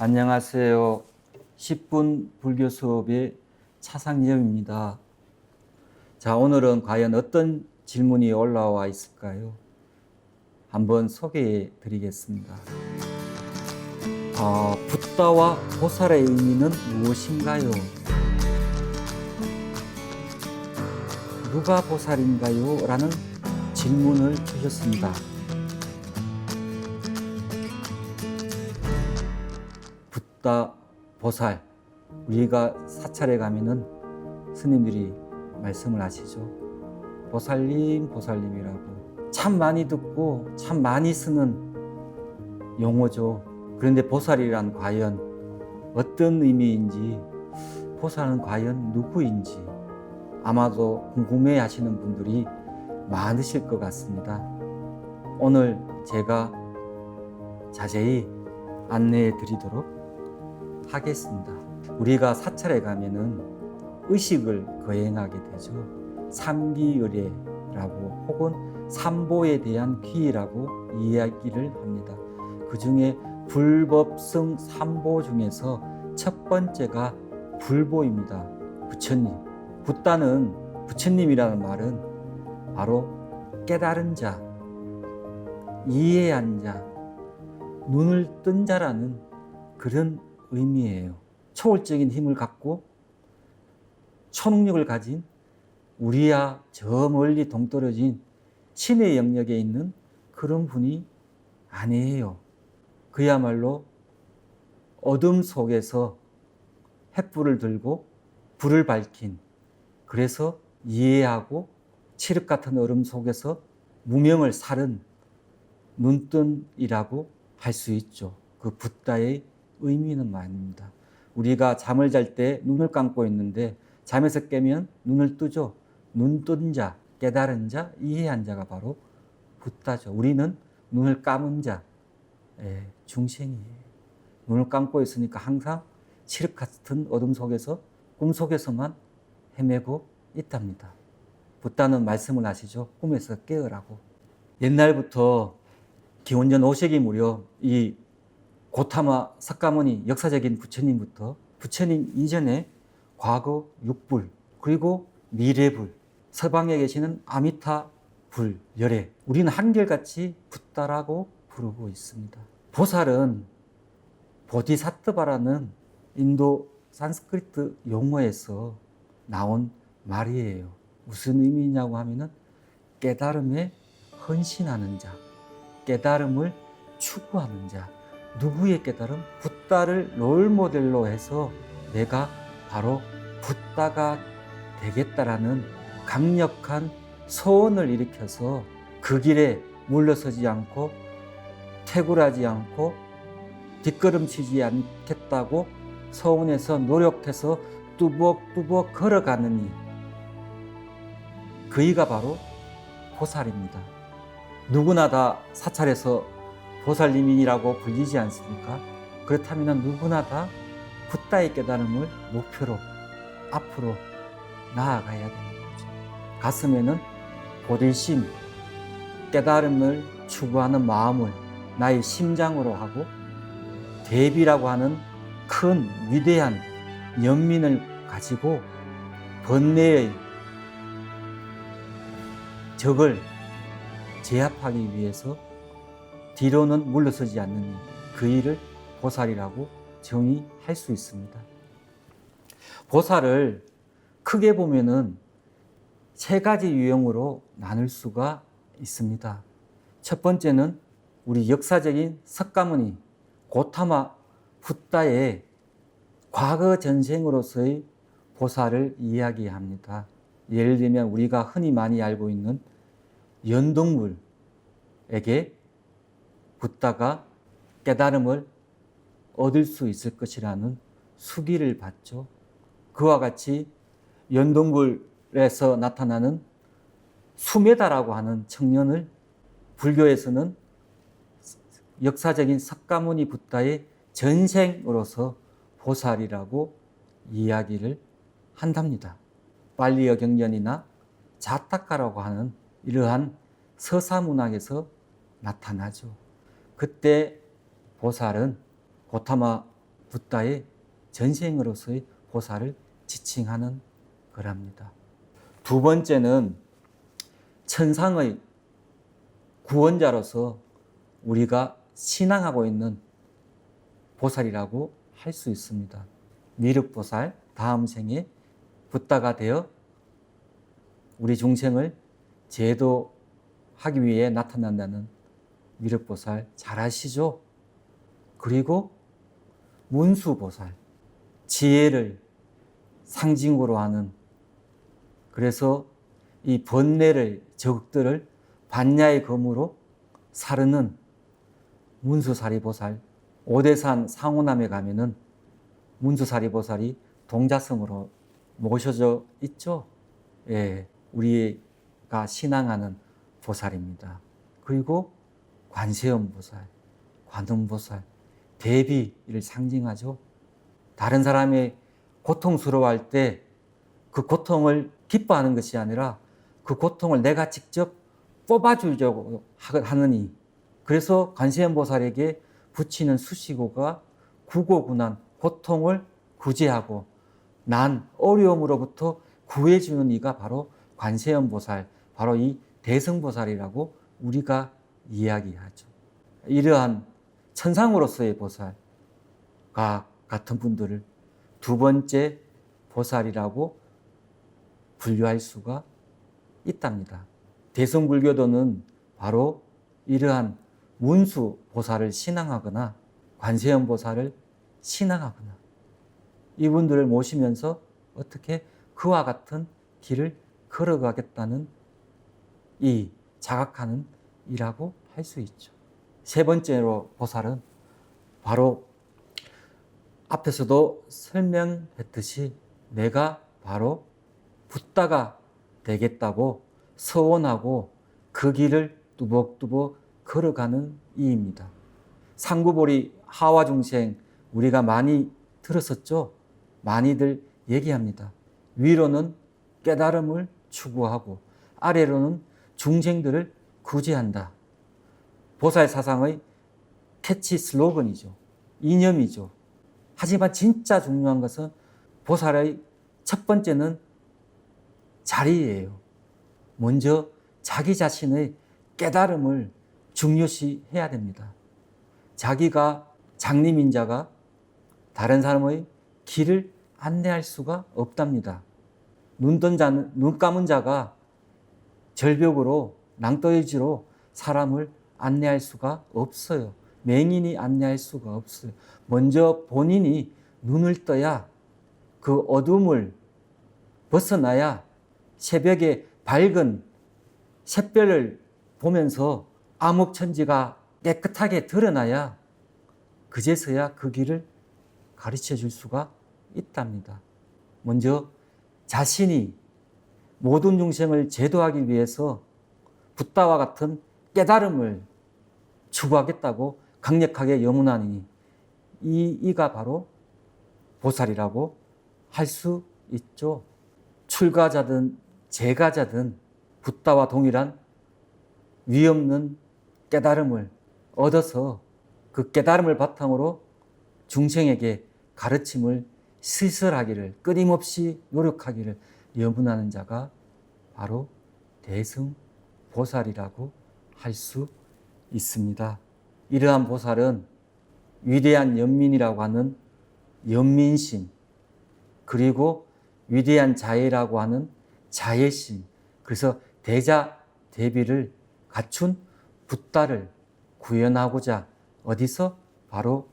안녕하세요. 10분 불교 수업의 차상점입니다. 자, 오늘은 과연 어떤 질문이 올라와 있을까요? 한번 소개해 드리겠습니다. 아, 붓다와 보살의 의미는 무엇인가요? 누가 보살인가요? 라는 질문을 주셨습니다. 붓다 보살 우리가 사찰에 가면은 스님들이 말씀을 하시죠. 보살님 보살님이라고 참 많이 듣고 참 많이 쓰는 용어죠. 그런데 보살이란 과연 어떤 의미인지 보살은 과연 누구인지 아마도 궁금해 하시는 분들이 많으실 것 같습니다. 오늘 제가 자세히 안내해 드리도록 하겠습니다. 우리가 사찰에 가면은 의식을 거행하게 되죠. 삼기의례라고 혹은 삼보에 대한 귀라고 이야기를 합니다. 그 중에 불법성 삼보 중에서 첫 번째가 불보입니다. 부처님. 붓다는 부처님이라는 말은 바로 깨달은 자, 이해한 자, 눈을 뜬 자라는 그런 의미예요. 초월적인 힘을 갖고 초능력을 가진 우리야 저 멀리 동떨어진 신의 영역에 있는 그런 분이 아니에요. 그야말로 어둠 속에서 횃불을 들고 불을 밝힌 그래서 이해하고 칠흑 같은 얼음 속에서 무명을 살은 눈뜬이라고 할 수 있죠. 그 붓다의 의미는 말입니다. 우리가 잠을 잘 때 눈을 감고 있는데 잠에서 깨면 눈을 뜨죠. 눈 뜬 자, 깨달은 자, 이해한 자가 바로 붓다죠. 우리는 눈을 감은 자, 예, 중생이에요. 눈을 감고 있으니까 항상 칠흑 같은 어둠 속에서 꿈 속에서만 헤매고 있답니다. 붓다는 말씀을 하시죠. 꿈에서 깨어라고. 옛날부터 기원전 5세기 무렵 이 고타마 석가모니 역사적인 부처님부터 부처님 이전에 과거 육불 그리고 미래불 서방에 계시는 아미타 불 열애 우리는 한결같이 붓다라고 부르고 있습니다. 보살은 보디사트바라는 인도 산스크리트 용어에서 나온 말이에요. 무슨 의미냐고 하면은 깨달음에 헌신하는 자, 깨달음을 추구하는 자, 누구의 깨달음? 붓다를 롤 모델로 해서 내가 바로 붓다가 되겠다라는 강력한 소원을 일으켜서 그 길에 물러서지 않고 퇴굴하지 않고 뒷걸음치지 않겠다고 서운해서 노력해서 뚜벅뚜벅 걸어가느니 그이가 바로 보살입니다. 누구나 다 사찰에서 보살님이라고 불리지 않습니까? 그렇다면 누구나 다 붓다의 깨달음을 목표로 앞으로 나아가야 되는 거죠. 가슴에는 보들심, 깨달음을 추구하는 마음을 나의 심장으로 하고 대비라고 하는 큰 위대한 연민을 가지고 번뇌의 적을 제압하기 위해서 뒤로는 물러서지 않는 그 일을 보살이라고 정의할 수 있습니다. 보살을 크게 보면은 세 가지 유형으로 나눌 수가 있습니다. 첫 번째는 우리 역사적인 석가모니 고타마 붓다의 과거 전생으로서의 보살을 이야기합니다. 예를 들면 우리가 흔히 많이 알고 있는 연동물에게 붓다가 깨달음을 얻을 수 있을 것이라는 수기를 받죠. 그와 같이 연동굴에서 나타나는 수메다라고 하는 청년을 불교에서는 역사적인 석가모니 붓다의 전생으로서 보살이라고 이야기를 한답니다. 빨리어 경전이나 자타카라고 하는 이러한 서사 문학에서 나타나죠. 그때 보살은 고타마 붓다의 전생으로서의 보살을 지칭하는 거랍니다. 두 번째는 천상의 구원자로서 우리가 신앙하고 있는 보살이라고 할 수 있습니다. 미륵보살 다음 생에 붓다가 되어 우리 중생을 제도하기 위해 나타난다는 미륵보살 잘 아시죠? 그리고 문수보살 지혜를 상징으로 하는 그래서 이 번뇌를 적들을 반야의 검으로 사르는 문수사리보살 오대산 상호남에 가면은 문수사리보살이 동자성으로 모셔져 있죠. 예, 우리가 신앙하는 보살입니다. 그리고 관세음보살, 관음보살, 대비를 상징하죠. 다른 사람이 고통스러워할 때 그 고통을 기뻐하는 것이 아니라 그 고통을 내가 직접 뽑아주려고 하느니 그래서 관세음보살에게 붙이는 수식어가 구고구난 고통을 구제하고 난 어려움으로부터 구해주는 이가 바로 관세음보살 바로 이 대승보살이라고 우리가 이야기하죠. 이러한 천상으로서의 보살과 같은 분들을 두 번째 보살이라고 분류할 수가 있답니다. 대승불교도는 바로 이러한 문수 보살을 신앙하거나 관세음 보살을 신앙하거나 이분들을 모시면서 어떻게 그와 같은 길을 걸어가겠다는 이 자각하는 이라고 할 수 있죠. 세 번째로 보살은 바로 앞에서도 설명했듯이 내가 바로 붓다가 되겠다고 서원하고 그 길을 뚜벅뚜벅 걸어가는 이입니다. 상구보리 하와 중생 우리가 많이 들었었죠. 많이들 얘기합니다. 위로는 깨달음을 추구하고 아래로는 중생들을 구제한다. 보살 사상의 캐치 슬로건이죠. 이념이죠. 하지만 진짜 중요한 것은 보살의 첫 번째는 자리예요. 먼저 자기 자신의 깨달음을 중요시 해야 됩니다. 자기가 장님인 자가 다른 사람의 길을 안내할 수가 없답니다. 눈 뜬 자는, 눈 감은 자가 절벽으로 낭떠러지로 사람을 안내할 수가 없어요. 맹인이 안내할 수가 없어요. 먼저 본인이 눈을 떠야 그 어둠을 벗어나야 새벽에 밝은 샛별을 보면서 암흑천지가 깨끗하게 드러나야 그제서야 그 길을 가르쳐 줄 수가 있답니다. 먼저 자신이 모든 중생을 제도하기 위해서 붓다와 같은 깨달음을 추구하겠다고 강력하게 염원하니 이 이가 바로 보살이라고 할 수 있죠. 출가자든 재가자든 붓다와 동일한 위없는 깨달음을 얻어서 그 깨달음을 바탕으로 중생에게 가르침을 시설하기를 끊임없이 노력하기를 염원하는 자가 바로 대승 보살이라고 할 수 있습니다. 이러한 보살은 위대한 연민이라고 하는 연민심, 그리고 위대한 자애라고 하는 자애심, 그래서 대자 대비를 갖춘 붓다를 구현하고자 어디서 바로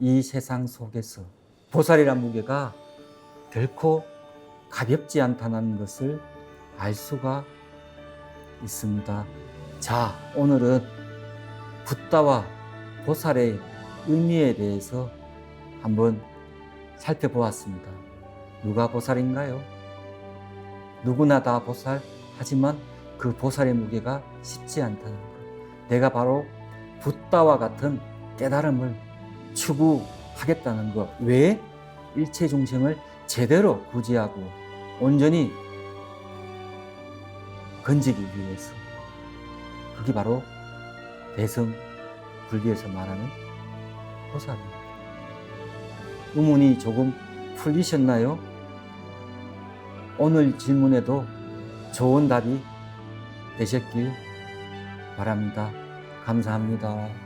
이 세상 속에서 보살이란 무게가 결코 가볍지 않다는 것을 알 수가 있습니다. 자, 오늘은 붓다와 보살의 의미에 대해서 한번 살펴보았습니다. 누가 보살인가요? 누구나 다 보살, 하지만 그 보살의 무게가 쉽지 않다는 것. 내가 바로 붓다와 같은 깨달음을 추구하겠다는 것. 왜? 일체 중생을 제대로 구제하고 온전히 건지기 위해서. 그게 바로 대성 불교에서 말하는 보살입니다. 의문이 조금 풀리셨나요? 오늘 질문에도 좋은 답이 되셨길 바랍니다. 감사합니다.